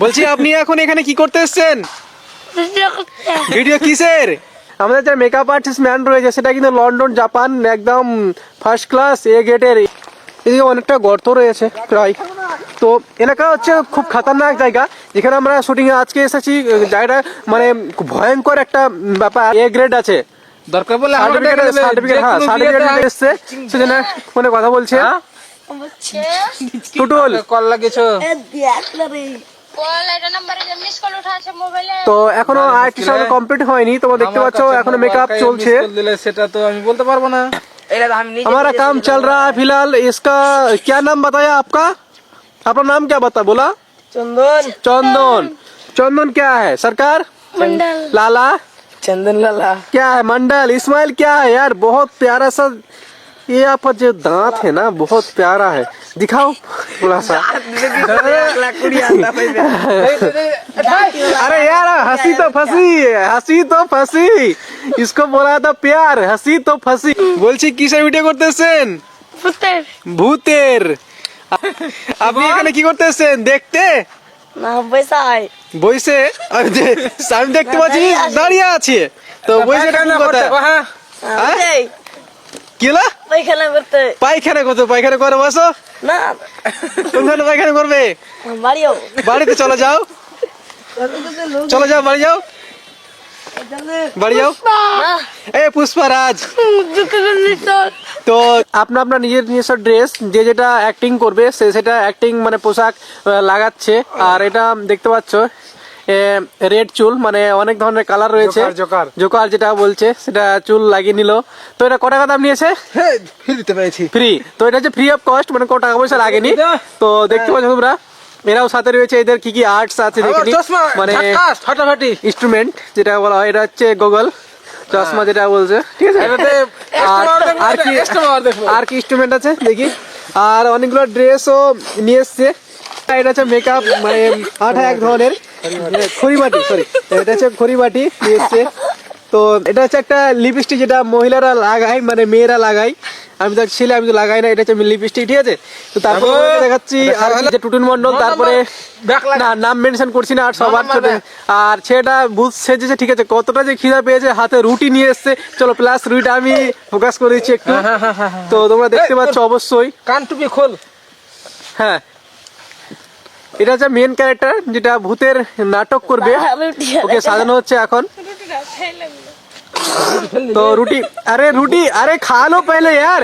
বলছি আপনি এখন এখানে কি করতে এসেছেন? ভিডিও কিসের? আমাদের যে মেকআপ আর্টিস্ট ম্যান রয়েছে সেটা কিন্তু লন্ডন জাপান একদম ফার্স্ট ক্লাস এ গেটের এদিকে অনেকটা গর্ত রয়েছে প্রায়। তো এলাকা হচ্ছে খুব খাতারনাক জায়গা। যেখানে আমরা শুটিং এ আজকে এসেছি জায়গাটা মানে ভয়ঙ্কর একটা ব্যাপার। এ গ্রেড আছে। দরকার বলে সার্টিফিকেট সার্টিফিকেট হ্যাঁ সার্টিফিকেট এসছে। সেজন্য ফোনে কথা বলছে। টুটুল কল লাগেছ কল এটা নাম্বারে যে মিস কল উঠা আছে মোবাইলে তো এখনো আরেকটি সামনে কমপ্লিট হয়নি তোমরা দেখতে পাচ্ছ এখনো মেকআপ চলছে দিলে সেটা তো আমি বলতে পারবো না हमारा काम चल रहा है फिलहाल इसका क्या नाम बताया आपका अपना नाम क्या बता बोला চন্দন चंदन चंदन क्या है सरकार मंडल लाला চন্দন লালা क्या है मंडल इस्माइल क्या है यार बहुत प्यारा सा ये आपका जो दांत है ना बहुत प्यारा है दिखाओ थोड़ा सा अरे यार हंसी तो फंसी हंसी तो फंसी इसको बोला था प्यार हंसी तो फंसी বলছি কিসের ভিডিও করতেছেন ফুতের ভূতের আপনি এখানে কি করতেছেন দেখতে না পয়সায় বইসে আমি দে- আমি দেখতে পাচ্ছি দাঁড়িয়ে আছে তো বইসে এটা কোন কথা হ্যাঁ পায়খানা করতে। পায়খানা কত পায়খানা করে বসো। না। কোনখানে পায়খানা করবে? বাড়িও বাড়িতে চলে যাও। চলে যাও বাড়ি যাও। বাড়ি যাও। এ পুষ্পারাজ তো আপনার আপনার নিজের নিজস্ব ড্রেস যে যেটা অ্যাক্টিং করবে সে সেটা অ্যাক্টিং মানে পোশাক লাগাচ্ছে। আর এটা দেখতে পাচ্ছ রেড চুল মানে অনেক ধরনের কালার রয়েছে। জোকার, যেটা বলছে সেটা চুল লাগিয়ে নিল। তো এটা কত টাকা দাম নিয়েছে ফিরে দিতে পেরেছি। ফ্রি তো এটা হচ্ছে ফ্রি অফ কস্ট মানে কোনো টাকা পয়সা লাগেনি। তো দেখতে পাচ্ছ তোমরা এরাও সাথে রয়েছে এদের কি কি আর্টস আছে দেখে মানে ফাটাফাটি ইনস্ট্রুমেন্ট যেটা বলা হয় এটা হচ্ছে গুগল চশমা যেটা বলছে ঠিক আছে? আর কি। আর কি ইনস্ট্রুমেন্ট আছে দেখি। আর অনেকগুলো ড্রেসও নিয়ে এসছে। এটা হচ্ছে মেকআপ মানে আঠা এক ধরনের খড়িমাটি সরি এটা হচ্ছে খড়িমাটি নিয়ে এসছে। তো এটা হচ্ছে একটা লিপস্টিক যেটা মহিলারা লাগায় মানে মেয়েরা লাগায়। আমি তো ছেলে আমি তো লাগাই না এটা হচ্ছে লিপস্টিক ঠিক আছে? তো তারপরে দেখাচ্ছি আর যে টুটুন মন্ডল তারপরে না নাম মেনশন করছি না আর সবার ছোট। আর ছেলেটা বুঝ সেজেছে ঠিক আছে? কতটা যে খিদা পেয়েছে হাতে রুটি নিয়ে এসছে। চলো প্লাস রুটিটা আমি ফোকাস করে দিচ্ছি একটু। হ্যাঁ, হ্যাঁ, হ্যাঁ। তো তোমরা দেখতে পাচ্ছ অবশ্যই। কান টুপি খোল। হ্যাঁ। এটা হচ্ছে মেন ক্যারেক্টার যেটা ভূতের নাটক করবে রুটি ওকে সাজানো হচ্ছে এখন তো রুটি अरे रोटी अरे खा लो पहले यार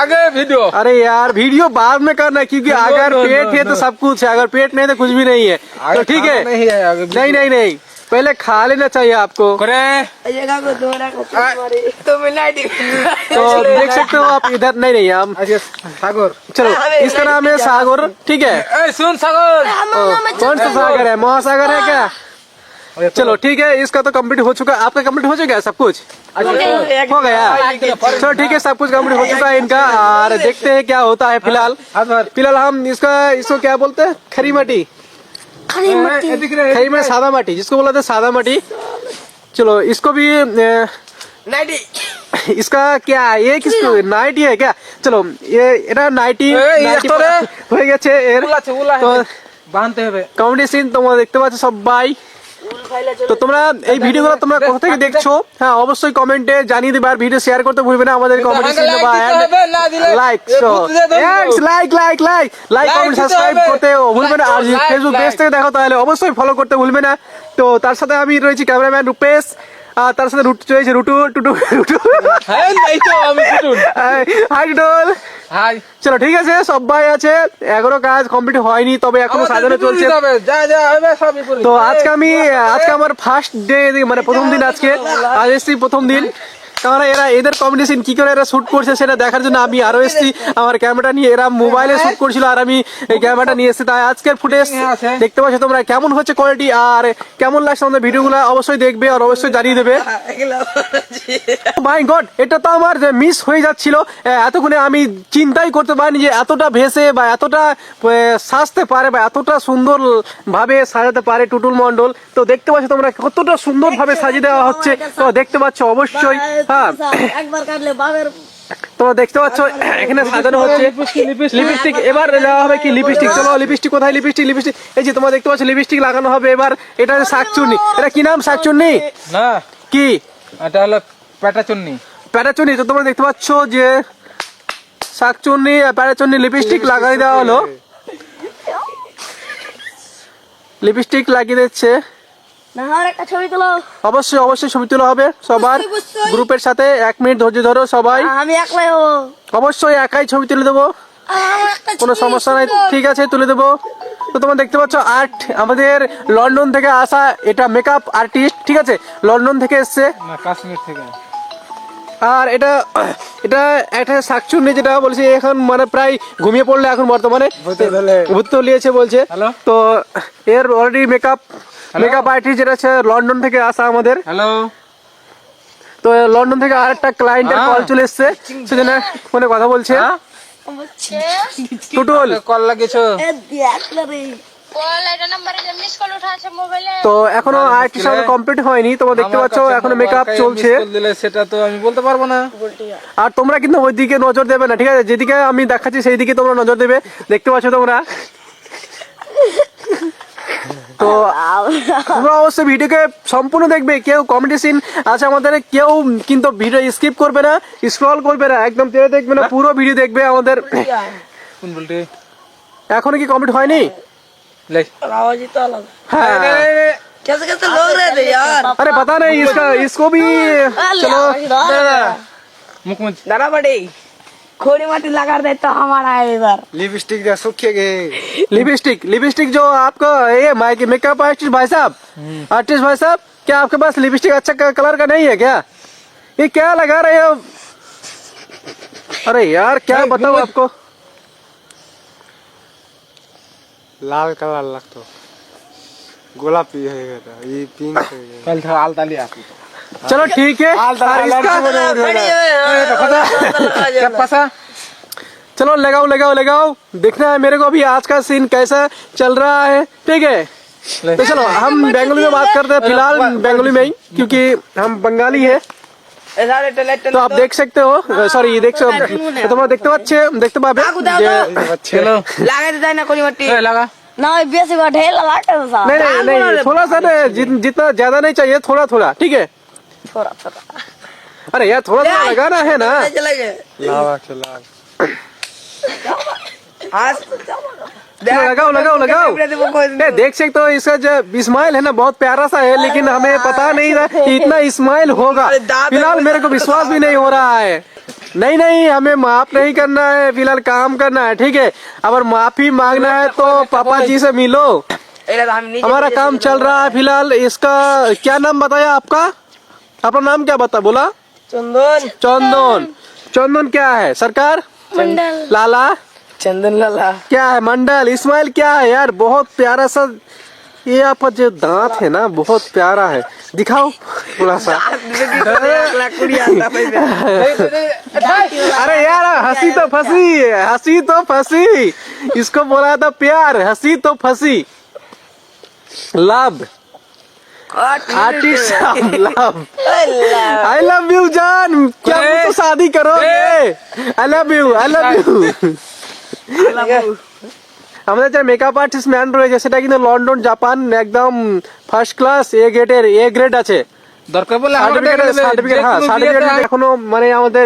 আগে ভিডিও अरे यार वीडियो बाद में करना है, क्योंकि अगर no, पेट no, है तो सब कुछ है अगर पेट नहीं तो कुछ भी नहीं है तो ठीक है नहीं है आगे नहीं नहीं नहीं पहले खा लेना चाहिए आपको। करे। तो देख सकते हो आप इधर नहीं नहीं हम सागर। चलो इसका नाम है सागर ठीक है? सुन सागर। कौन सा सागर है? महासागर है क्या? तो- चलो ठीक है इसका तो कंप्लीट हो चुका आपका कंप्लीट हो चुका है सब कुछ? अच्छा, हो गया। चलो ठीक है सब कुछ कंप्लीट हो चुका है इनका। और देखते हैं क्या होता है फ़िलहाल। हाँ, हाँ, हाँ। फ़िलहाल हम इसका इसको क्या बोलते हैं? खरी मटी এদিক রে खरी में सादा माटी जिसको बोला था सादा माटी चलो इसको भी अ, নাইটি इसका क्या है ये किसको नाइटी है क्या चलो ये এটা নাইটি এই, এই নাইটি একটা রে। হয়ে গেছে এর উলা আছে উলা তো বাঁধতে হবে কমেডি সিন তোমরা দেখতে পাচ্ছ সবাই তো তোমরা এই ভিডিওগুলো তোমরা কোথা থেকে দেখছ? হ্যাঁ অবশ্যই কমেন্টে জানিয়ে দিবে আর ভিডিও শেয়ার করতে ভুলবে না আমাদের দিলে like like like like like comment subscribe. করতে ভুলবে না। আর ফেসবুক পেজ থেকে দেখো তাহলে অবশ্যই ফলো করতে ভুলবে না। তো তার সাথে আমি রয়েছি ক্যামেরাম্যান রূপেশ। তার সাথে রুট চলেছে রুটু টুটু রুটু হ্যাঁ এই তো আমি শুনুন হাই ডল হাই চলো ঠিক আছে সবাই আছে। এগারো কাজ কমপ্লিট হয়নি তবে এখনও সাজানো চলছে। তো আজকে আমি আজকে আমার ফার্স্ট ডে মানে প্রথম দিন আজকে। আজ এসছি প্রথম দিন। কারণ এরা এদের কম্বিনেশন কি করে এরা শুট করছে সেটা দেখার জন্য আমি আরও এসেছি। আমার ক্যামেরাটা নিয়ে এরা মোবাইলে শুট করছিল আর আমি এই ক্যামেরাটা নিয়ে এসেছি। তাই আজকের ফুটেজ আছে। দেখতে পাচ্ছ তোমরা কেমন হচ্ছে কোয়ালিটি আর কেমন লাগছে আমাদের ভিডিওগুলো অবশ্যই দেখবে আর অবশ্যই জানিয়ে দেবে। মাই গড এটা তো আমার মিস হয়ে যাচ্ছিল। এতক্ষণে আমি চিন্তাই করতে পারিনি যে এতটা ভেসে বা এতটা সাজতে পারে বা এতটা সুন্দর ভাবে সাজাতে পারে টুটুল মন্ডল তো দেখতে পাচ্ছ তোমরা কতটা সুন্দর ভাবে সাজিয়ে দেওয়া হচ্ছে। তো দেখতে পাচ্ছ অবশ্যই। হ্যাঁ একবার কাটলে বাবের তোমরা দেখতে পাচ্ছ এখানে সাজানো হচ্ছে। লিপস্টিক এবার দেওয়া হবে কি লিপস্টিক? চলো লিপস্টিক কোথায়? Lipstick lipstick. এই যে তোমরা দেখতে পাচ্ছ লিপস্টিক লাগানো হবে এবার। এটা হচ্ছে শাকচুন্নি। এটা কি নাম শাকচুন্নি? না। কি? এটা হলো পেটা চুন্নি প্যারাচুন্নি তো তোমরা দেখতে পাচ্ছ যে শাকচুন্নি আর প্যারাচুন্নি লিপস্টিক লাগাই দেওয়া হলো। লিপস্টিক লাগিয়ে দিচ্ছে। অবশ্যই অবশ্যই ছবি তোলা হবে সবার। গ্রুপের সাথে এক মিনিট ধৈর্য ধরো সবাই। আমি একলাই হব। অবশ্যই একাই ছবি তুলে দেবো। কোনো সমস্যা নাই ঠিক আছে তুলে দেবো। তো তোমরা দেখতে পাচ্ছ আর্ট আমাদের লন্ডন থেকে আসা এটা মেকআপ আর্টিস্ট ঠিক আছে? লন্ডন থেকে এসছে। কাশ্মীর থেকে। আর এটা এটা একটা শাকচুন্নি যেটা বলছি এখন মানে প্রায় ঘুমিয়ে পড়লে এখন বর্তমানে। ভূত লিয়েছে বলছে। তো এর অলরেডি মেকআপ মেকআপ আর্টিস্ট যেটা আছে লন্ডন থেকে আসা আমাদের। হ্যালো তো লন্ডন থেকে আরেকটা ক্লায়েন্টের। কল চলে এসছে। সেজন্য ফোনে কথা বলছে। টুটুল। কল লাগিয়েছো? তো এখনও আর্টিস্ট আমাদের কমপ্লিট হয়নি। তোমরা দেখতে পাচ্ছ এখনও মেকআপ চলছে। সেটা তো আমি বলতে পারব না। আর তোমরা কিন্তু ওই দিকে নজর দেবে না ঠিক আছে? যেদিকে আমি দেখাচ্ছি সেই দিকে তোমরা নজর দেবে। দেখতে পাচ্ছ তোমরা? তো তোমরা অবশ্যই ভিডিওকে সম্পূর্ণ দেখবে কেউ কমেডি সিন আছে আমাদের কেউ কিন্তু ভিডিও স্কিপ করবে না স্ক্রল করবে না একদম টেনে দেখবে না পুরো ভিডিও দেখবে আমাদের কোন বলতে এখনো কি কমপ্লিট হয়নি লাই आवाज ही तो अलग হ্যাঁ कैसे कैसे लोग रहते यार अरे पता नहीं इसका इसको भी चलो মুখ মুখ दादा बड़ी खोड़ी माटी लगा दे तो हमारा है इधर। लिपस्टिक जो सूखे गए लिपस्टिक लिपस्टिक जो आपको ये माइक मेकअप आर्टिस्ट भाई साहब हम्म। आर्टिस्ट भाई साहब क्या आपके पास लिपस्टिक अच्छा कलर का नहीं है क्या? ये क्या लगा रहे हो? अरे यार क्या बताऊँ आपको? लाल कलर लगता। गुलाबी है ये पिंक है कल था आलता लिया। चलो ठीक है और इसका क्या पासा चलो लगाओ लगाओ लगाओ देखना है मेरे को अभी आज का सीन कैसा चल रहा है ठीक है तो चलो हम बेंगलुरु में बात करते हैं फिलहाल बेंगलुरु में ही क्योंकि हम बंगाली है सारे टैलेंट তো আপ দেখ सकते हो সরি দেখছো তোমরা দেখতে পাচ্ছে দেখতে পাবে যে চলো लागे तो ना खोड़ी माटी এ লাগা ना बेसी का ढेर लगाते हो साहब नहीं नहीं नहीं थोड़ा सा ना जित- जितना ज्यादा नहीं चाहिए थोड़ा थोड़ा ठीक है थोड़ा थोड़ा। अरे यार थोड़ा थोड़ा लगाना है ना। लावा आज लगाओ लगाओ लगाओ। ए, देख सकते हो इसका जो स्माइल है ना बहुत प्यारा सा है लेकिन हमें पता नहीं था कि इतना स्माइल होगा। फ़िलहाल मेरे को विश्वास भी नहीं हो रहा है। नहीं नहीं हमें माफ़ नहीं करना है फ़िलहाल काम करना है ठीक है? अगर माफ़ी मांगना है तो पापा जी से मिलो। हमारा काम चल रहा है फ़िलहाल इसका क्या नाम बताया आपका? अपना नाम क्या बता बोला? चंदन। चंदन। चंदन क्या है? सरकार? मंडल। लाला? चंदन लाला। क्या है मंडल? इस्माइल क्या है यार? बहुत प्यारा सा ये आपका जो दांत है ना बहुत प्यारा है। दिखाओ थोड़ा सा अरे यार हँसी तो फंसी हँसी तो फंसी। इसको बोला था प्यार हँसी तो फंसी। Love artist love I love you जान क्या मुझसे शादी करोगे I love you I love you আমাদের যে মেকআপ আর্টিস্ট ম্যান রয়েছে সেটা কিন্তু লন্ডন জাপান একদম ফার্স্ট ক্লাস এ গ্রেডের এ গ্রেড আছে দরকার বলে সার্টিফিকেট হ্যাঁ সার্টিফিকেট এখনও মানে আমাদের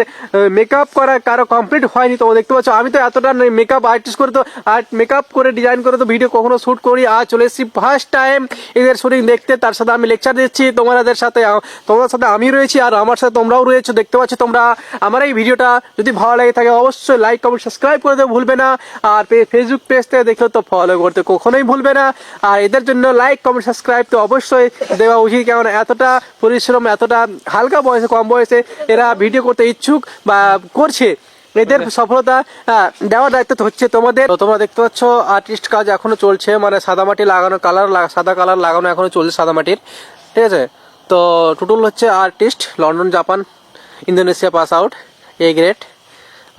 মেকআপ করা কারও কমপ্লিট হয়নি তো দেখতে পাচ্ছ আমি তো এতটা মেকআপ আর্টিস্ট করে তো আর্ট মেকআপ করে ডিজাইন করে তো ভিডিও কখনো শুট করি আজ চলে এসেছি ফার্স্ট টাইম এদের শুটিং দেখতে তার সাথে আমি লেকচার দিচ্ছি তোমাদের সাথে তোমাদের সাথে আমি রয়েছি আর আমার সাথে তোমরাও রয়েছো দেখতে পাচ্ছ তোমরা আমার এই ভিডিওটা যদি ভালো লাগে থাকে অবশ্যই লাইক কমেন্ট সাবস্ক্রাইব করে দেবো ভুলবে না আর ফেসবুক পেজ থেকে দেখলে তো ফলো করতে কখনোই ভুলবে না আর এদের জন্য লাইক কমেন্ট সাবস্ক্রাইব তো অবশ্যই দেওয়া উচিত কারণ এতটা পরিশ্রম এতটা হালকা বয়সে কম বয়সে এরা ভিডিও করতে ইচ্ছুক বা করছে এদের সফলতা আহ, দেওয়ার দায়িত্ব হচ্ছে তোমাদের। তোমরা দেখতে পাচ্ছ আর্টিস্ট কাজ এখনও চলছে মানে সাদা মাটি লাগানো কালার সাদা কালার লাগানো এখনও চলছে সাদা মাটির ঠিক আছে? তো টুটুল হচ্ছে artist London Japan Indonesia pass out A grade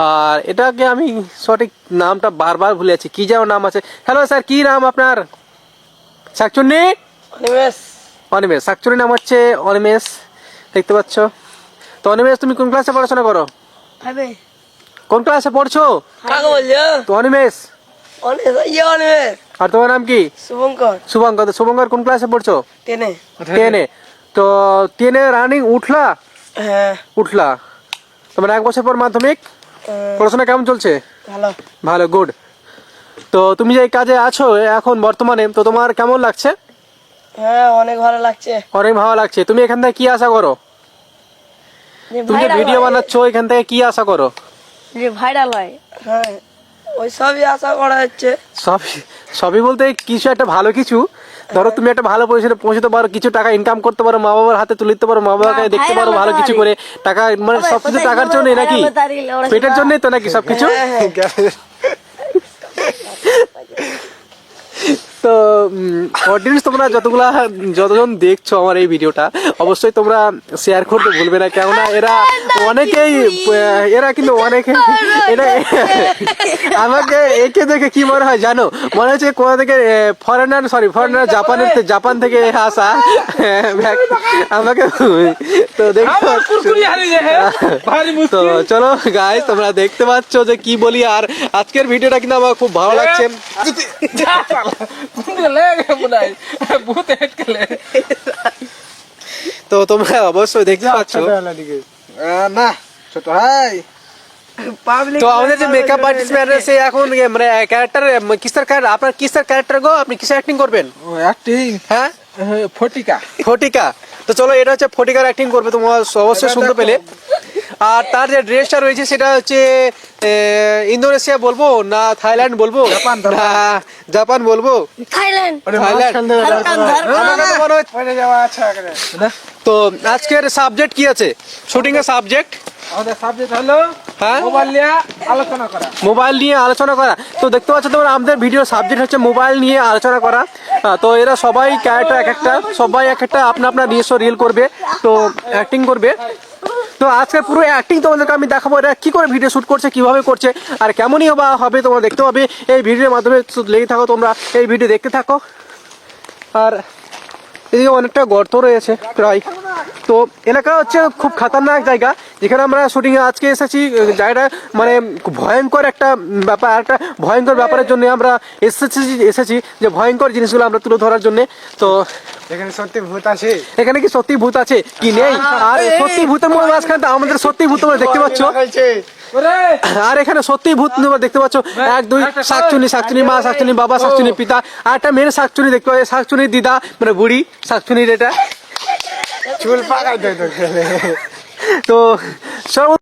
আর এটাকে আমি সঠিক নামটা বারবার ভুলে যাচ্ছি কি যেন নাম আছে। হ্যালো স্যার কি নাম আপনার? শাকচুন্নি অনিমেষ শাকচুন্নি নাম হচ্ছে অনিমেষ দেখতে পাচ্ছ? তো অনিমেষ তুমি কোন ক্লাসে পড়াশোনা করো? কোন ক্লাসে পড়ছো? তো অনিমেষ। ইয়ে আর তোমার নাম কি? শুভঙ্কর। শুভঙ্কর তো শুভঙ্কর কোন ক্লাসে পড়ছো? টেনে। টেনে। তো টেনে রানিং উঠলা? হ্যাঁ। উঠলা। তোমার এক বছর পর মাধ্যমিক? পড়াশোনা কেমন চলছে? ভালো। ভালো গুড তো তুমি যে এই কাজে আছো এখন বর্তমানে তো তোমার কেমন লাগছে? হ্যাঁ অনেক ভালো লাগছে। অনেক ভালো লাগছে। তুমি এখান থেকে কি আশা করো? তুমি যে ভিডিও বানাচ্ছো এখান থেকে কি আশা করো? যে ভাইরাল হয়। হ্যাঁ ওই সবই আশা করা হচ্ছে। সবই সবই বলতে কিছু একটা ভালো কিছু। ধরো তুমি একটা ভালো পজিশনে পৌঁছতে পারো কিছু টাকা ইনকাম করতে পারো মা বাবার হাতে তুলে দিতে পারো মা বাবাকে দেখতে পারো ভালো কিছু করে। টাকা মানে সবকিছু টাকার জন্যই নাকি? পেটের জন্যই তো নাকি সবকিছু? তো অডিয়েন্স তোমরা যতগুলা যতজন দেখছ আমার এই ভিডিওটা অবশ্যই তোমরা শেয়ার করতে ভুলবে না কেননা এরা অনেকেই এরা কিন্তু অনেকে এরা আমাকে একে দেখে কি মনে হয় জানো? মনে হচ্ছে কোথা থেকে ফরেনার সরি ফরেনার জাপানের জাপান থেকে আসা আমাকে তো যায় ভারী তো চলো গাই তোমরা দেখতে পাচ্ছ যে কি বলি আর আজকের ভিডিওটা কিন্তু আমার খুব ভালো লাগছে। ভূত তো তোমরা অবশ্যই দেখতে পাচ্ছ। না ছোট ভাই তো আমাদের যে মেকআপ আর্টিস্ট ম্যান সে এখন মানে ক্যারেক্টার কিসের ক্যারেক্টার আপনার কিসের ক্যারেক্টার গো? আপনি কিসের অ্যাক্টিং করবেন? ও অ্যাক্টিং হ্যাঁ? ফটিকা। ফটিকা। তো চলো এটা হচ্ছে ফটিকার অ্যাক্টিং করবে তোমরা অবশ্যই শুনতে পেলে। আর তার যে ড্রেসটা রয়েছে সেটা হচ্ছে ইন্দোনেশিয়া বলব না থাইল্যান্ড বলব? Japan, Japan. বলব? থাইল্যান্ড। থাইল্যান্ড। তো আজকের সাবজেক্ট কি আছে? শুটিং এর সাবজেক্ট আমাদের সাবজেক্ট হলো হ্যাঁ? মোবাইল নিয়ে আলোচনা করা। মোবাইল নিয়ে আলোচনা করা। তো দেখতে পাচ্ছ তোমরা আমাদের ভিডিও সাবজেক্ট হচ্ছে মোবাইল নিয়ে আলোচনা করা। তো এরা সবাই ক্যারেক্টার এক একটা সবাই এক একটা আপনা আপনার নিজস্ব রিল করবে তো অ্যাক্টিং করবে। তো আজকে পুরো অ্যাক্টিং তোমাদেরকে আমি দেখাবো এটা কী করে ভিডিও শ্যুট করছে, কীভাবে করছে, আর কেমনই বা হবে তোমরা দেখতে পাবে। এই ভিডিওর মাধ্যমে লেগে থাকো তোমরা, এই ভিডিও দেখতে থাকো। আর এদিকে অনেকটা গর্ত রয়েছে প্রায় তো এলাকা হচ্ছে খুব খাতারনাক জায়গা যেখানে আমরা শুটিং এ আজকে এসেছি জায়গাটা মানে ভয়ঙ্কর একটা ব্যাপার একটা ভয়ঙ্কর ব্যাপারের জন্য আমরা এসেছি এসেছি যে ভয়ঙ্কর জিনিসগুলো আমরা তুলে ধরার জন্য তো এখানে সত্যি ভূত আছে এখানে কি সত্যি ভূত আছে কি নেই আর সত্যি ভূতের মধ্যে মাঝখানে আমাদের সত্যি ভূত দেখতে পাচ্ছ আর এখানে সত্যি ভূত দেখতে পাচ্ছ? এক দুই শাকচুনি শাকচুনি মা শাকচুনি বাবা শাকচুনি পিতা। আর একটা মেয়ের শাকচুনি দেখতে পাচ্ছ? শাকচুনির দিদা মানে বুড়ি শাকচুনির এটা। চুল পাকাই তো সর্ব